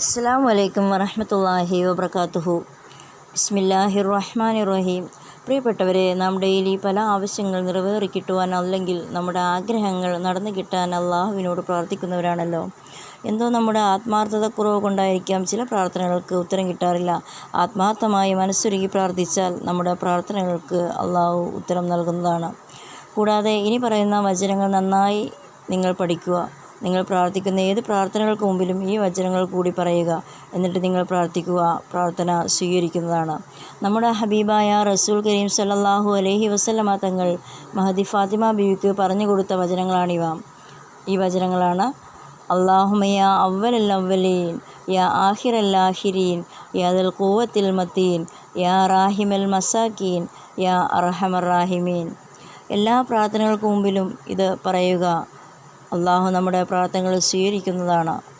അസ്സാം വലൈക്കും വറഹമത്തല്ലാഹി വബർക്കാത്തുഹു ബിസ്മില്ലാഹി റഹ്മാൻ റഹീം പ്രിയപ്പെട്ടവരെ നാം ഡെയിലി പല ആവശ്യങ്ങൾ നിറവേറി കിട്ടുവാൻ അല്ലെങ്കിൽ നമ്മുടെ ആഗ്രഹങ്ങൾ നടന്നു കിട്ടാൻ അള്ളാഹുവിനോട് പ്രാർത്ഥിക്കുന്നവരാണല്ലോ. എന്തോ നമ്മുടെ ആത്മാർത്ഥത കുറവ് കൊണ്ടായിരിക്കാം ചില പ്രാർത്ഥനകൾക്ക് ഉത്തരം കിട്ടാറില്ല. ആത്മാർത്ഥമായി മനസ്സൊരുക്കി പ്രാർത്ഥിച്ചാൽ നമ്മുടെ പ്രാർത്ഥനകൾക്ക് അള്ളാഹു ഉത്തരം നൽകുന്നതാണ്. കൂടാതെ ഇനി പറയുന്ന വചനങ്ങൾ നന്നായി നിങ്ങൾ പഠിക്കുക. നിങ്ങൾ പ്രാർത്ഥിക്കുന്ന ഏത് പ്രാർത്ഥനകൾക്ക് മുമ്പിലും ഈ വചനങ്ങൾ കൂടി പറയുക എന്നിട്ട് നിങ്ങൾ പ്രാർത്ഥിക്കുക പ്രാർത്ഥന സ്വീകരിക്കുന്നതാണ്. നമ്മുടെ ഹബീബായ റസൂൽ കരീം സല്ലല്ലാഹു അലഹി വസല്ലമ തങ്ങൾ മഹദി ഫാത്തിമ ബീവിക്ക് പറഞ്ഞു കൊടുത്ത വചനങ്ങളാണിവ. ഈ വചനങ്ങളാണ് അള്ളാഹുമയ അവ്വലൽ അവലീൻ യാ ആഹിറൽ ആഹിരീൻ യാദൽ കൂവത്തിൽ മത്തീൻ യാ റാഹിമൽ മസാക്കീൻ യാ അർഹമർ റാഹിമീൻ. എല്ലാ പ്രാർത്ഥനകൾക്ക് മുമ്പിലും ഇത് പറയുക അള്ളാഹു നമ്മുടെ പ്രാർത്ഥനകൾ സ്വീകരിക്കുന്നതാണ്.